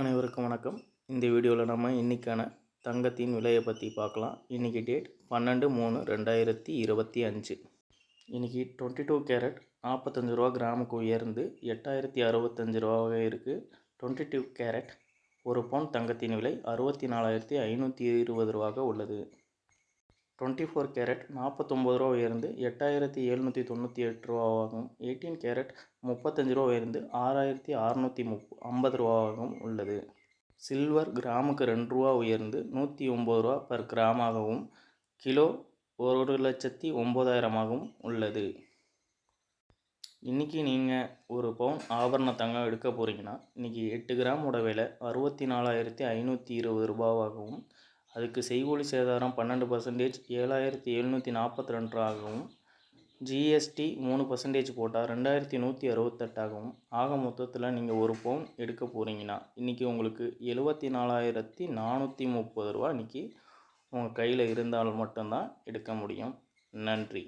அனைவருக்கும் வணக்கம். இந்த வீடியோவில் நம்ம இன்றைக்கான தங்கத்தின் விலையை பற்றி பார்க்கலாம். இன்றைக்கி டேட் பன்னெண்டு மூணு ரெண்டாயிரத்தி இருபத்தி அஞ்சு. இன்றைக்கி டுவெண்ட்டி டூ கேரட் நாற்பத்தஞ்சு ரூபா கிராமுக்கு உயர்ந்து எட்டாயிரத்தி அறுபத்தஞ்சு ரூபாவாக இருக்குது டுவெண்ட்டி டூ கேரட் ஒரு பவுன் தங்கத்தின் விலை அறுபத்தி நாலாயிரத்தி ஐநூற்றி இருபது ரூபாக உள்ளது. டுவெண்ட்டி ஃபோர் கேரட் நாற்பத்தொம்பது ரூபா உயர்ந்து எட்டாயிரத்தி எழுநூற்றி தொண்ணூற்றி எட்டு ரூபாவாகவும் எயிட்டீன் கேரட் முப்பத்தஞ்சு ரூபா உயர்ந்து ஆறாயிரத்தி அறநூற்றி முப் ஐம்பது ரூபாவாகவும் உள்ளது. சில்வர் கிராமுக்கு ரெண்டு ரூபா உயர்ந்து நூற்றி ஒம்பது ரூபா பர் கிராமாகவும் கிலோ ஒரு லட்சத்தி ஒம்பதாயிரமாகவும் உள்ளது. இன்றைக்கி நீங்கள் ஒரு பவுன் ஆபரண தங்கம் எடுக்க போகிறீங்கன்னா இன்றைக்கி எட்டு கிராமோட விலை அறுபத்தி நாலாயிரத்தி ஐநூற்றி இருபது ரூபாவாகவும் அதுக்கு செய்கூலி சேதாரம் பன்னெண்டு பர்சன்டேஜ் ஏழாயிரத்தி எழுநூற்றி நாற்பத்தி ரெண்டாகவும் ஜிஎஸ்டி மூணு பர்சன்டேஜ் போட்டால் ரெண்டாயிரத்தி நூற்றி அறுபத்தெட்டாகவும் ஆக மொத்தத்தில் நீங்கள் ஒரு பவுன் எடுக்க போகிறீங்கன்னா இன்றைக்கி உங்களுக்கு எழுபத்தி நாலாயிரத்தி நானூற்றி முப்பது ரூபா இன்றைக்கி உங்கள் கையில் இருந்தால் மட்டும்தான் எடுக்க முடியும். நன்றி.